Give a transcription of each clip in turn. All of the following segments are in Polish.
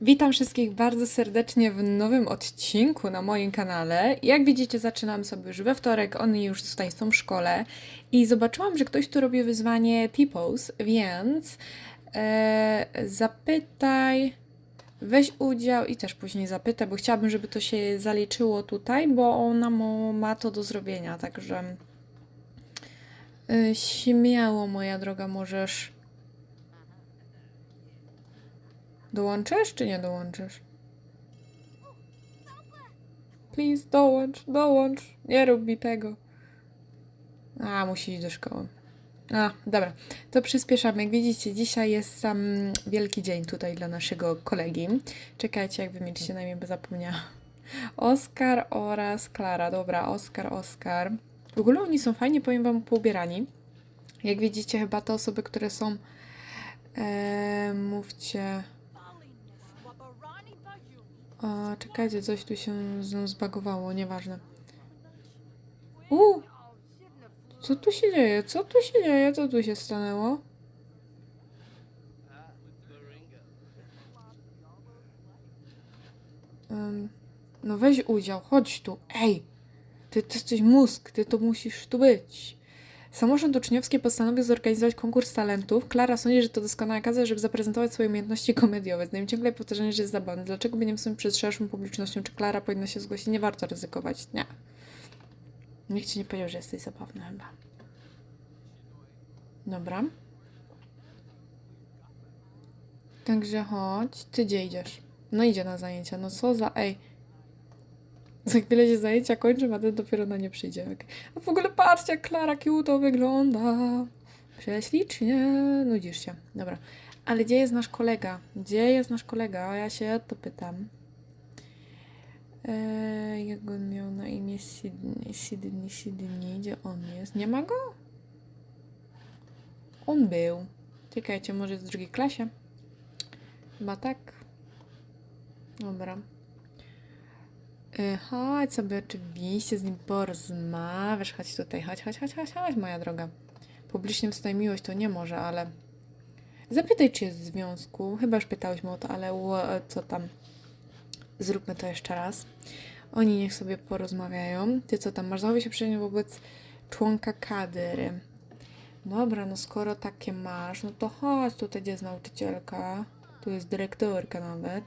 Witam wszystkich bardzo serdecznie w nowym odcinku na moim kanale. Jak widzicie, zaczynam sobie już we wtorek, oni już tutaj są w szkole i zobaczyłam, że ktoś tu robi wyzwanie T-Pose, więc e, zapytaj, weź udział i też później zapytaj, bo chciałabym, żeby to się zaliczyło tutaj, bo ona ma to do zrobienia, także e, śmiało, moja droga, możesz Dołączysz czy nie dołączysz? Please, dołącz, dołącz. Nie rób mi tego. A, musi iść do szkoły. A, dobra. To przyspieszamy. Jak widzicie, dzisiaj jest sam wielki dzień tutaj dla naszego kolegi. Czekajcie, jak wymienicie na imię, bo zapomniałam. Oskar oraz Klara. Dobra, Oskar, Oskar. W ogóle oni są fajnie, powiem wam, poubierani. Jak widzicie, chyba te osoby, które są... E, mówcie... A, czekajcie, coś tu się z nią zbagowało, nieważne. U! Co tu się dzieje? Co tu się dzieje? Co tu się stanęło? No weź udział, chodź tu. Ej! Ty, ty jesteś mózg, ty to musisz tu być. Samorząd uczniowski postanowił zorganizować konkurs talentów. Klara sądzi, że to doskonała okazja, żeby zaprezentować swoje umiejętności komediowe. Znajem ciągle powtarzanie, że jest zabawny. Dlaczego by nie wstąpić przed szerszą publicznością? Czy Klara powinna się zgłosić? Nie warto ryzykować. Nie. Nikt ci nie powiedział, że jesteś zabawny chyba. Dobra. Także chodź. Ty gdzie idziesz? No idzie na zajęcia. No co za... Ej. Za chwilę się zajęcia kończą, a ten dopiero na nie przyjdzie. A w ogóle patrzcie, jak Klara to wygląda. Prześlicznie. Nudzisz się. Dobra. Ale gdzie jest nasz kolega? Gdzie jest nasz kolega? Ja się to pytam. Eee, jak on miał na imię Sydney? Sydney, Sydney. Gdzie on jest? Nie ma go? On był. Czekajcie, może jest w drugiej klasie? Chyba tak. Dobra. Y, Chodź sobie oczywiście z nim porozmawiasz. Chodź tutaj, chodź, chodź, chodź, chodź, chodź, moja droga. Publicznie wstaje miłość to nie może, ale... Zapytaj, czy jest w związku. Chyba już pytałyśmy o to, ale ło- co tam? Zróbmy to jeszcze raz. Oni niech sobie porozmawiają. Ty co tam, masz zachować się przyjemnie wobec członka kadry. Dobra, no skoro takie masz, no to chodź tutaj, gdzie jest nauczycielka. Tu jest dyrektorka nawet.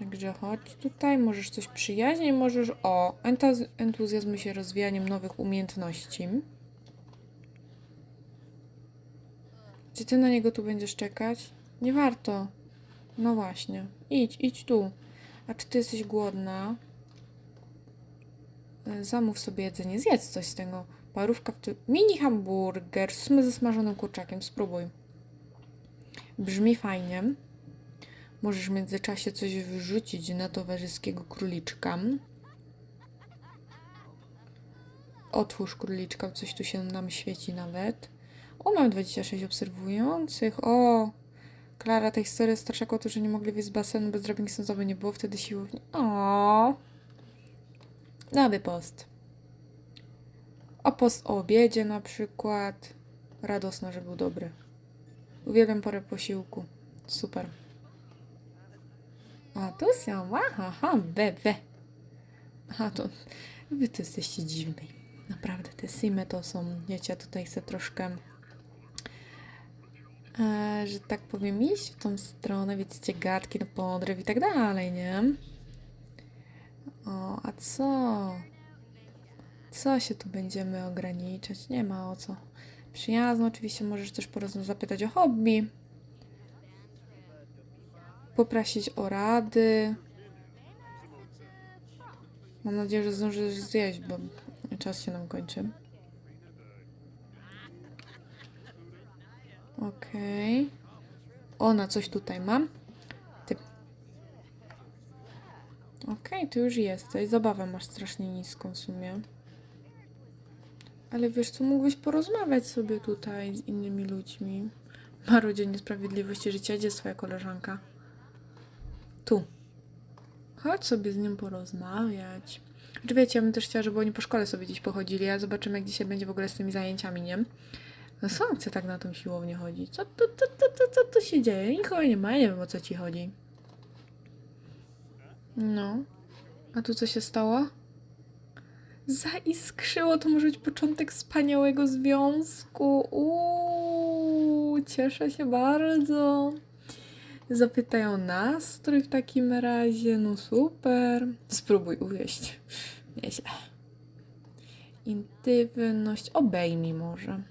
Także chodź tutaj, możesz coś przyjaźnie, możesz o entaz- entuzjazmy się rozwijaniem nowych umiejętności. Czy ty na niego tu będziesz czekać? Nie warto. No właśnie. Idź, idź tu. A czy ty jesteś głodna? E, Zamów sobie jedzenie, zjedz coś z tego. Parówka w ty... Mini hamburger z smażonym kurczakiem, spróbuj. Brzmi fajnie. Możesz w międzyczasie coś wrzucić na towarzyskiego króliczka. Otwórz króliczka, coś tu się nam świeci nawet. O, mam 26 obserwujących. O, Klara, ta historia starszego to, że nie mogli wyjść z basenu bez drabinki sądowej nie było wtedy siłowni. O, nowy post. O post o obiedzie na przykład. Radosna, że był dobry. Uwielbiam porę posiłku. Super. A tu są, aha, ha, bebe. Aha, to wy to jesteście dziwni. Naprawdę, te simy to są, wiecie, tutaj chcę troszkę, e, że tak powiem, iść w tą stronę, widzicie, gadki na podryw i tak dalej, nie? O, a co? Co się tu będziemy ograniczać? Nie ma o co. Przyjazno, oczywiście możesz też porozmawiać, zapytać o hobby poprosić o rady. Mam nadzieję, że zdążysz zjeść, bo czas się nam kończy. Okej. Ona coś tutaj mam. Ty. Okej, ty już jesteś. Zabawę masz strasznie niską w sumie. Ale wiesz co, mógłbyś porozmawiać sobie tutaj z innymi ludźmi. Marudzie niesprawiedliwości życia. Gdzie jest twoja koleżanka? Tu. Chodź sobie z nim porozmawiać. Czy wiecie, ja bym też chciała, żeby oni po szkole sobie gdzieś pochodzili, a zobaczymy, jak dzisiaj będzie w ogóle z tymi zajęciami, nie? No chce tak na tą siłownię chodzić? Co tu, tu, tu, tu, co tu się dzieje? Nikogo nie ma, ja nie wiem o co ci chodzi. No. A tu co się stało? Zaiskrzyło, to może być początek wspaniałego związku. Uuu, cieszę się bardzo. Zapytają nastrój w takim razie. No super. Spróbuj uwieść. Nieźle. Intywność. Obejmij może.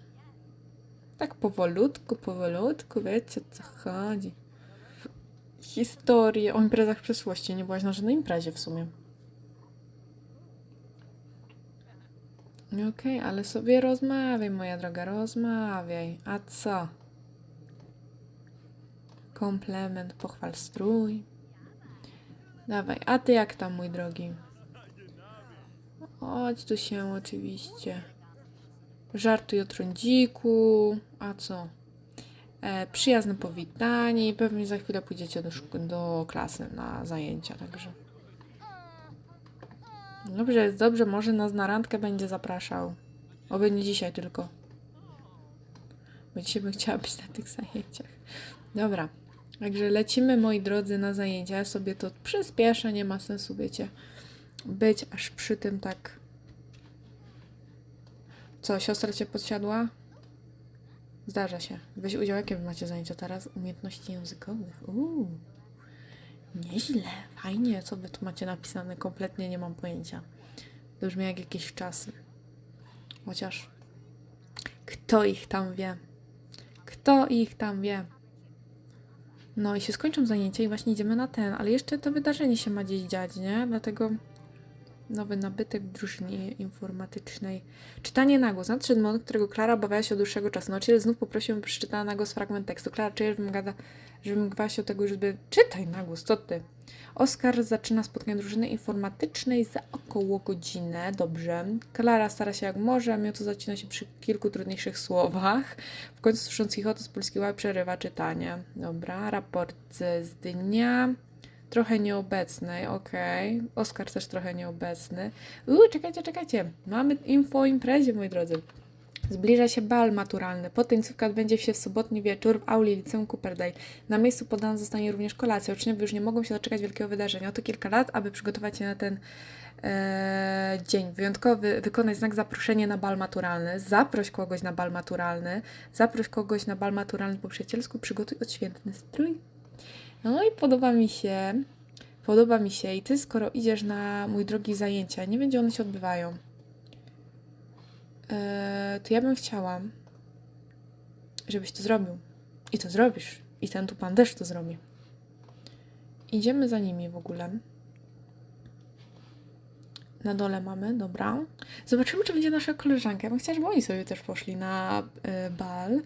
Tak powolutku, powolutku, wiecie o co chodzi. Historie o imprezach przeszłości. Nie byłaś na żadnej imprezie w sumie. Okej, ale sobie rozmawiaj, moja droga, rozmawiaj. A co? Komplement, pochwal strój. Dawaj, a ty jak tam, mój drogi? Chodź tu się oczywiście. Żartuj o trądziku. A co? E, przyjazne powitanie i pewnie za chwilę pójdziecie do, do klasy na zajęcia, także. Dobrze, jest dobrze, może nas na randkę będzie zapraszał. Oby nie dzisiaj tylko. Bo dzisiaj bym chciała być na tych zajęciach. Dobra, także lecimy, moi drodzy, na zajęcia. Ja sobie to przyspieszę, nie ma sensu, wiecie, być aż przy tym tak. Co, siostra cię podsiadła? Zdarza się. Weź udział, jakie wy macie zajęcia teraz? Umiejętności językowych. Uuu. Nieźle, fajnie. Co wy tu macie napisane? Kompletnie nie mam pojęcia. To brzmi jak jakieś czasy. Chociaż kto ich tam wie? Kto ich tam wie? No i się skończą zajęcia i właśnie idziemy na ten, ale jeszcze to wydarzenie się ma gdzieś dziać, nie? Dlatego nowy nabytek w drużynie informatycznej. Czytanie na głos. Nadszedł moment, którego Klara obawiała się od dłuższego czasu. Nauczyciel znów poprosił, by przeczytała na głos fragment tekstu. Klara czuje, że wymaga, że wymagała się od tego, żeby... Czytaj na głos, co ty? Oskar zaczyna spotkanie drużyny informatycznej za około godzinę. Dobrze. Klara stara się jak może, to zacina się przy kilku trudniejszych słowach. W końcu słysząc chichotę z polskiego łaj przerywa czytanie. Dobra. Raport z dnia. Trochę nieobecnej, okej. Oskar też trochę nieobecny. Uuu, czekajcie, czekajcie. Mamy info o imprezie, moi drodzy. Zbliża się bal maturalny. Potencjówka odbędzie się w sobotni wieczór w auli liceum Cooperdale. Na miejscu podana zostanie również kolacja. Uczniowie już nie mogą się doczekać wielkiego wydarzenia. Oto kilka lat, aby przygotować się na ten e, dzień wyjątkowy. Wykonaj znak zaproszenia na bal maturalny. Zaproś kogoś na bal maturalny. Zaproś kogoś na bal maturalny po przyjacielsku. Przygotuj odświętny strój. No i podoba mi się, podoba mi się i ty, skoro idziesz na mój drogi zajęcia, nie gdzie one się odbywają, to ja bym chciała, żebyś to zrobił. I to zrobisz. I ten tu pan też to zrobi. Idziemy za nimi w ogóle. Na dole mamy, dobra. Zobaczymy, czy będzie nasza koleżanka. Ja bym chciała, żeby oni sobie też poszli na e, bal.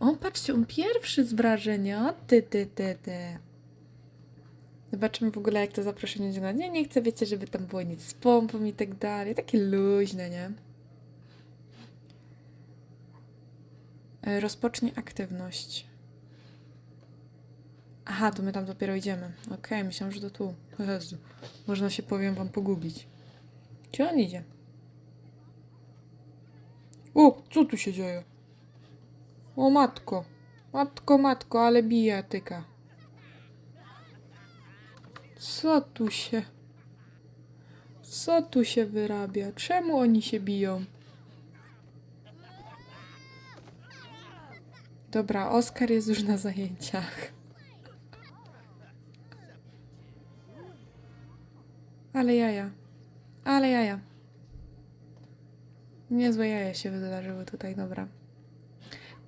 O, patrzcie, on pierwszy z wrażenia. Ty, ty, ty, ty. Zobaczymy w ogóle, jak to zaproszenie wygląda. Nie, nie chcę, wiecie, żeby tam było nic z pompą i tak dalej. Takie luźne, nie? Rozpocznij aktywność. Aha, to my tam dopiero idziemy. Okej, myślałam, że to tu. Jezu, można się, powiem wam, pogubić. Gdzie on idzie? O, co tu się dzieje? O matko, matko, matko, ale bijatyka. Co tu się... Co tu się wyrabia? Czemu oni się biją? Dobra, Oskar jest już na zajęciach. Ale jaja. Ale jaja. Niezłe jaja się wydarzyły tutaj, dobra.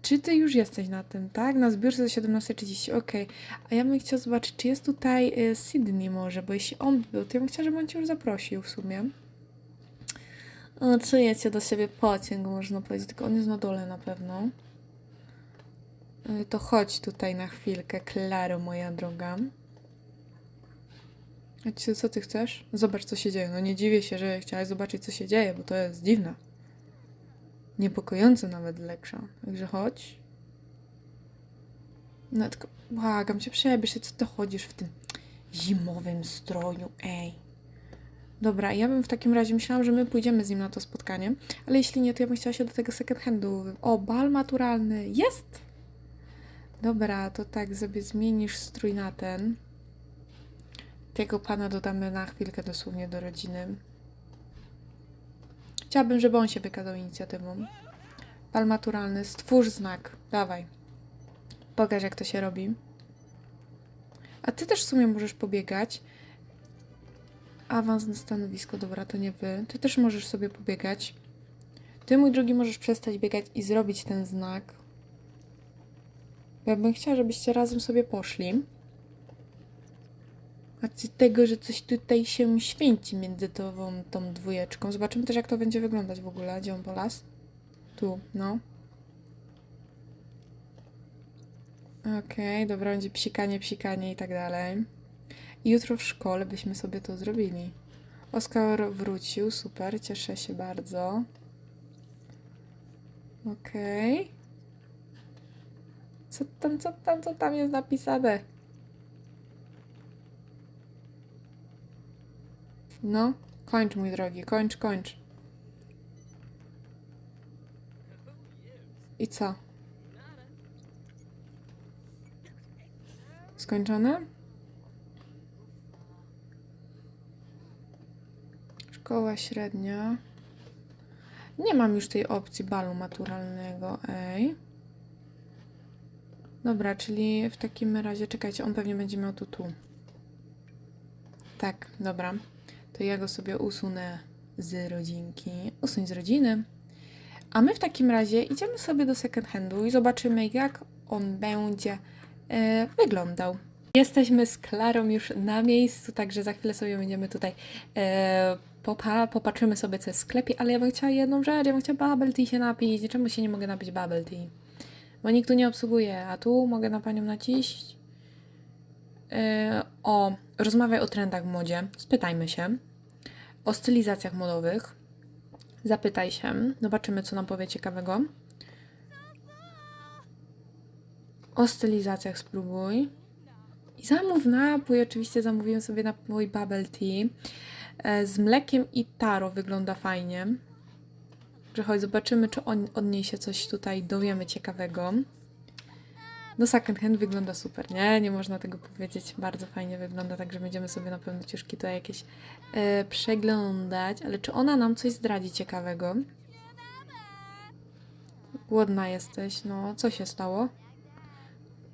Czy ty już jesteś na tym, tak? Na zbiórce za 17.30, okej. A ja bym chciała zobaczyć, czy jest tutaj y, Sydney może, bo jeśli on był, to ja bym chciała, żeby on cię już zaprosił w sumie. O, czujecie do siebie pociąg, można powiedzieć, tylko on jest na dole na pewno. Y, To chodź tutaj na chwilkę, Klaro, moja droga. Co ty chcesz? Zobacz, co się dzieje. No nie dziwię się, że chciałaś zobaczyć, co się dzieje, bo to jest dziwne. Niepokojące nawet leksza. Także chodź. No tylko błagam cię, przebierz się, co ty chodzisz w tym zimowym stroju, ej. Dobra, ja bym w takim razie myślałam, że my pójdziemy z nim na to spotkanie, ale jeśli nie, to ja bym chciała się do tego second handu. O, bal maturalny, jest! Dobra, to tak sobie zmienisz strój na ten. Tego pana dodamy na chwilkę dosłownie do rodziny. Chciałabym, żeby on się wykazał inicjatywą. Bal maturalny. Stwórz znak. Dawaj. Pokaż, jak to się robi. A ty też w sumie możesz pobiegać. Awans na stanowisko. Dobra, to nie wy. Ty też możesz sobie pobiegać. Ty, mój drogi, możesz przestać biegać i zrobić ten znak. Bo Ja bym chciała, żebyście razem sobie poszli. Z tego, że coś tutaj się święci między tą, tą dwójeczką. Zobaczymy też, jak to będzie wyglądać w ogóle. Gdzie on po las? Tu, no. Okej, dobra, będzie psikanie, psikanie i tak dalej. I jutro w szkole byśmy sobie to zrobili. Oskar wrócił, super, cieszę się bardzo. Okej. Co tam, co tam, co tam jest napisane? No, kończ mój drogi, kończ, kończ. I co? Skończone? Szkoła średnia. Nie mam już tej opcji balu maturalnego, ej. Dobra, czyli w takim razie, czekajcie, on pewnie będzie miał to tu. Tak, dobra. To ja go sobie usunę z rodzinki. Usuń z rodziny. A my w takim razie idziemy sobie do second handu i zobaczymy, jak on będzie e, wyglądał. Jesteśmy z Klarą już na miejscu, także za chwilę sobie będziemy tutaj e, popa, popatrzymy sobie, co jest w sklepie, ale ja bym chciała jedną rzecz, ja bym chciała bubble tea się napić. Czemu się nie mogę napić bubble tea? Bo nikt tu nie obsługuje, a tu mogę na panią naciść. E, o, rozmawiaj o trendach w modzie. Spytajmy się. O stylizacjach modowych. Zapytaj się. Zobaczymy, co nam powie ciekawego. O stylizacjach spróbuj. I zamów napój. Oczywiście zamówiłem sobie napój bubble tea. E, z mlekiem i taro wygląda fajnie. Że chodź, zobaczymy, czy on, od niej się coś tutaj dowiemy ciekawego. No second hand wygląda super, nie? Nie można tego powiedzieć. Bardzo fajnie wygląda, także będziemy sobie na pewno ciuszki tutaj jakieś e, przeglądać. Ale czy ona nam coś zdradzi ciekawego? Głodna jesteś, no. Co się stało?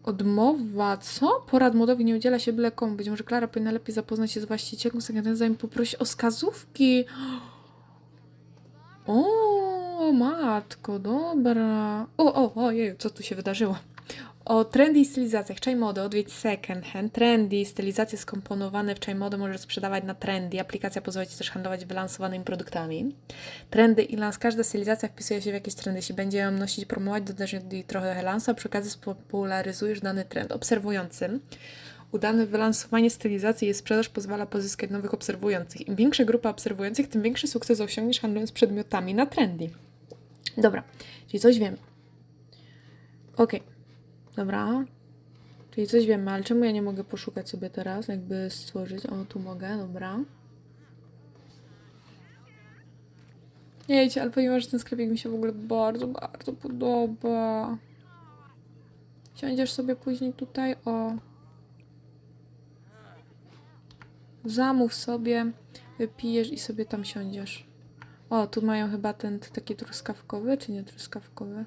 Odmowa, co? Porad modowy nie udziela się byle komu. Być może Klara powinna lepiej zapoznać się z właścicielką second hand, zanim poprosi o wskazówki. O, matko, dobra. O, o, ojej, co tu się wydarzyło? O trendy i stylizacjach. Czaj mody, odwiedź second hand. Trendy, stylizacje skomponowane w czaj mody możesz sprzedawać na trendy. Aplikacja pozwala Ci też handlować wylansowanymi produktami. Trendy i lans. Każda stylizacja wpisuje się w jakieś trendy. Jeśli będzie ją nosić, promować, dodasz jej trochę lansa, przy okazji spopularyzujesz dany trend. Obserwującym. Udane wylansowanie stylizacji i sprzedaż pozwala pozyskać nowych obserwujących. Im większa grupa obserwujących, tym większy sukces osiągniesz handlując przedmiotami na trendy. Dobra, czyli coś wiemy. Okej. Dobra. Czyli coś wiemy, ale czemu ja nie mogę poszukać sobie teraz, jakby stworzyć? O, tu mogę, dobra. Nie wiecie, ale że ten sklepik mi się w ogóle bardzo, bardzo podoba. Siądziesz sobie później tutaj, o. Zamów sobie, wypijesz i sobie tam siądziesz. O, tu mają chyba ten taki truskawkowy, czy nie truskawkowy?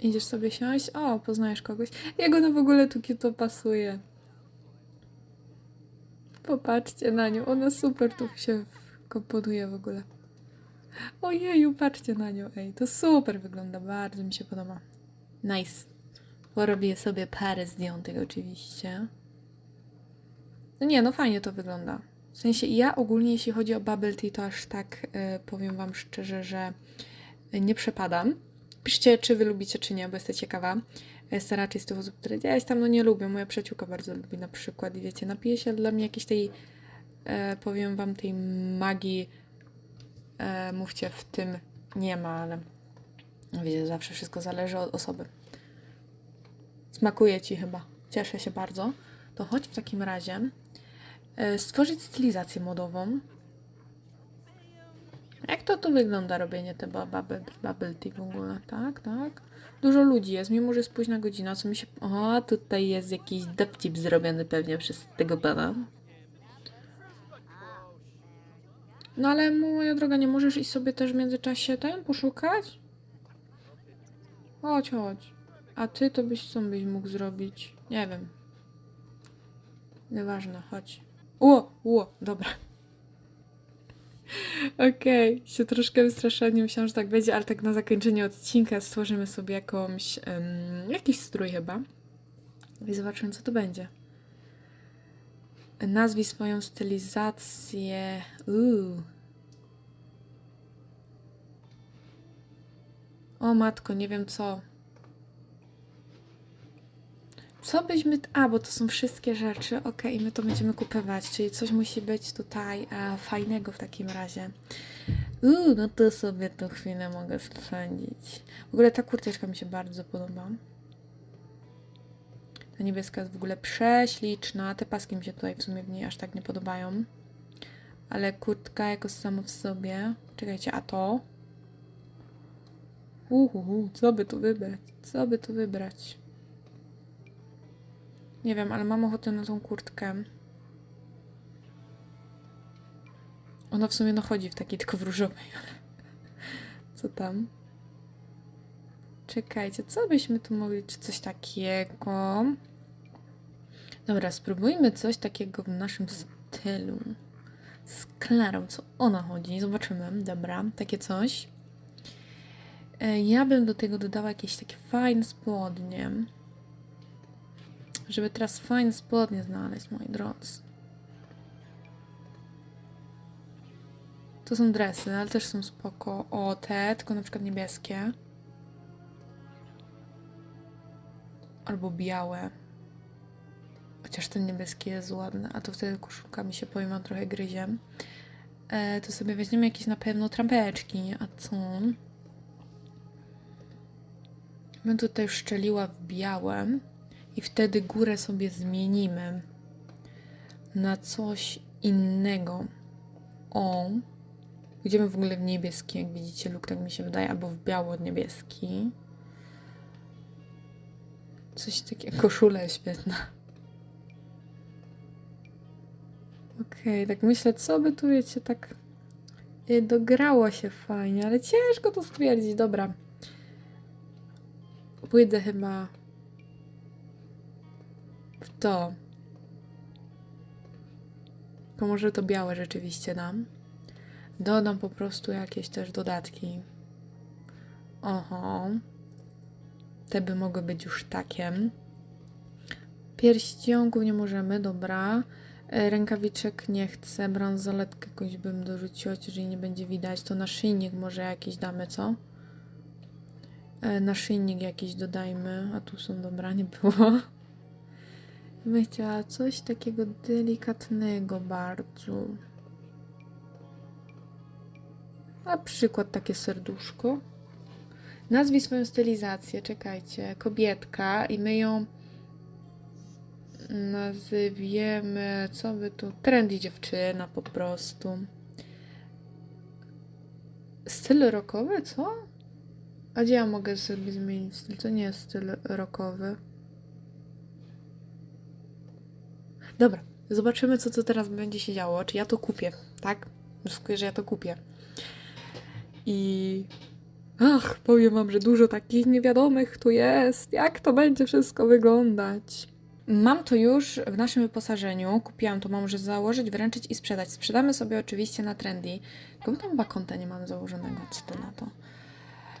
Idziesz sobie siąść? O, poznajesz kogoś. Jak ona w ogóle tu to pasuje. Popatrzcie na nią. Ona super tu się komponuje w ogóle. Ojeju, patrzcie na nią. Ej, to super wygląda. Bardzo mi się podoba. Nice. Porobię sobie parę zdjętek oczywiście. No nie, no fajnie to wygląda. W sensie ja ogólnie, jeśli chodzi o bubble tea, to aż tak e, powiem wam szczerze, że nie przepadam. Piszcie, czy wy lubicie, czy nie, bo jestem ciekawa. Jestem raczej z tych osób, które gdzieś tam no nie lubią. Moja przyjaciółka bardzo lubi na przykład i wiecie, napije się dla mnie jakiejś tej, e, powiem wam, tej magii, e, mówcie, w tym nie ma, ale wiecie, zawsze wszystko zależy od osoby. Smakuje ci chyba. Cieszę się bardzo. To chodź w takim razie e, stworzyć stylizację modową. Jak to tu wygląda robienie te ba- bubble, bubble tea w ogóle? Tak, tak. Dużo ludzi jest, mimo że jest późna godzina, co mi się... O, tutaj jest jakiś dowcip zrobiony pewnie przez tego pana. No ale moja droga, nie możesz iść sobie też w międzyczasie ten poszukać? Chodź, chodź. A ty to byś co byś mógł zrobić? Nie wiem. Nieważne, chodź. Ło, ło, dobra. Okej, się troszkę wystraszyłam, nie myślałam, że tak będzie, ale tak na zakończenie odcinka stworzymy sobie jakąś, em, jakiś strój chyba. I zobaczymy, co to będzie. Nazwij swoją stylizację. Uuu. O matko, nie wiem co. Co byśmy. A, bo to są wszystkie rzeczy. Okej, my to będziemy kupywać, czyli coś musi być tutaj e, fajnego w takim razie. Uuu, no to sobie tu chwilę mogę spędzić. W ogóle ta kurteczka mi się bardzo podoba. Ta niebieska jest w ogóle prześliczna. Te paski mi się tutaj w sumie w niej aż tak nie podobają. Ale kurtka jako samo w sobie. Czekajcie, a to? Uhu, co by tu wybrać? Co by tu wybrać? Nie wiem, ale mam ochotę na tą kurtkę. Ona w sumie no chodzi w takiej tylko w różowej, ale co tam? Czekajcie, co byśmy tu mogli, czy coś takiego? Dobra, spróbujmy coś takiego w naszym stylu. Z Klarą, co ona chodzi, zobaczymy. Dobra, takie coś. E, Ja bym do tego dodała jakieś takie fajne spodnie. Żeby teraz fajne spodnie znaleźć, moi drodzy. To są dresy, ale też są spoko. O, te, tylko na przykład niebieskie. Albo białe. Chociaż ten niebieski jest ładny, a to wtedy koszulka mi się on trochę gryzie. E, to sobie weźmiemy jakieś na pewno trampeczki, a co? Bym tutaj szczeliła w białe i wtedy górę sobie zmienimy na coś innego. O, idziemy w ogóle w niebieski, jak widzicie, luk tak mi się wydaje, albo w biało-niebieski. Coś takiego, koszula świetna. Okej, tak myślę, co by tu, wiecie, tak y, dograło się fajnie, ale ciężko to stwierdzić. Dobra. Pójdę chyba w to. To może to białe rzeczywiście dam. Dodam po prostu jakieś też dodatki. Oho. Te by mogły być już takie. Pierścionków nie możemy, dobra. E, Rękawiczek nie chcę. Bransoletkę jakąś bym dorzuciła, jeżeli nie będzie widać. To naszyjnik może jakiś damy, co? E, Naszyjnik jakiś dodajmy. A tu są, dobra, nie było. Bym chciała coś takiego delikatnego bardzo. Na przykład takie serduszko. Nazwij swoją stylizację, czekajcie. Kobietka i my ją nazwiemy, co by tu? Trendy dziewczyna po prostu. Styl rockowy, co? A gdzie ja mogę sobie zmienić styl? To nie jest styl rockowy. Dobra, zobaczymy, co tu teraz będzie się działo. Czy ja to kupię, tak? Wnioskuję, że ja to kupię. I ach, powiem wam, że dużo takich niewiadomych tu jest. Jak to będzie wszystko wyglądać? Mam to już w naszym wyposażeniu. Kupiłam to, mam może założyć, wręczyć i sprzedać. Sprzedamy sobie oczywiście na trendy. Tylko my tam chyba konta nie mam założonego. Co ty na to?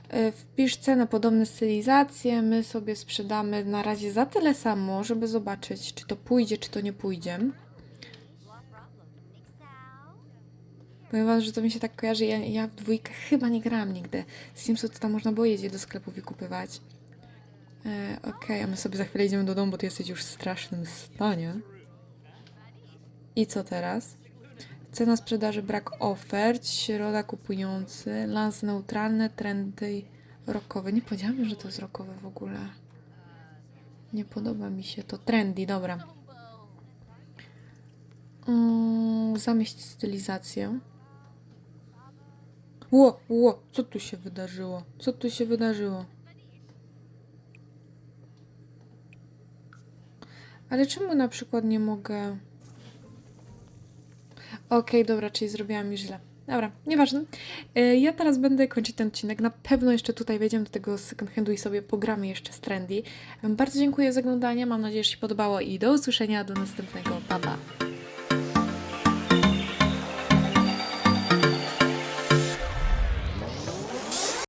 E, Wpisz cenę podobne stylizacje. My sobie sprzedamy na razie za tyle samo, żeby zobaczyć, czy to pójdzie, czy to nie pójdzie. Powiem wam, że to mi się tak kojarzy. Ja, ja w dwójkę chyba nie grałam nigdy. Z Simsów to tam można było jeździć do sklepów i kupywać. E, Okej, a my sobie za chwilę idziemy do domu, bo ty jesteś już w strasznym stanie. I co teraz? Cena sprzedaży, brak ofert, środa kupujący, lans neutralne, trendy rockowe. Nie powiedziałam, że to jest rockowe w ogóle. Nie podoba mi się to. Trendy, dobra. Mm, zamieść stylizację. Ło, ło, co tu się wydarzyło? Co tu się wydarzyło? Ale czemu na przykład nie mogę... Okej, dobra, czyli zrobiłam już źle. Dobra, nieważne. E, Ja teraz będę kończyć ten odcinek. Na pewno jeszcze tutaj wejdziemy do tego second handu i sobie pogramy jeszcze z Trendy. Bardzo dziękuję za oglądanie. Mam nadzieję, że się podobało i do usłyszenia do następnego. Pa, pa.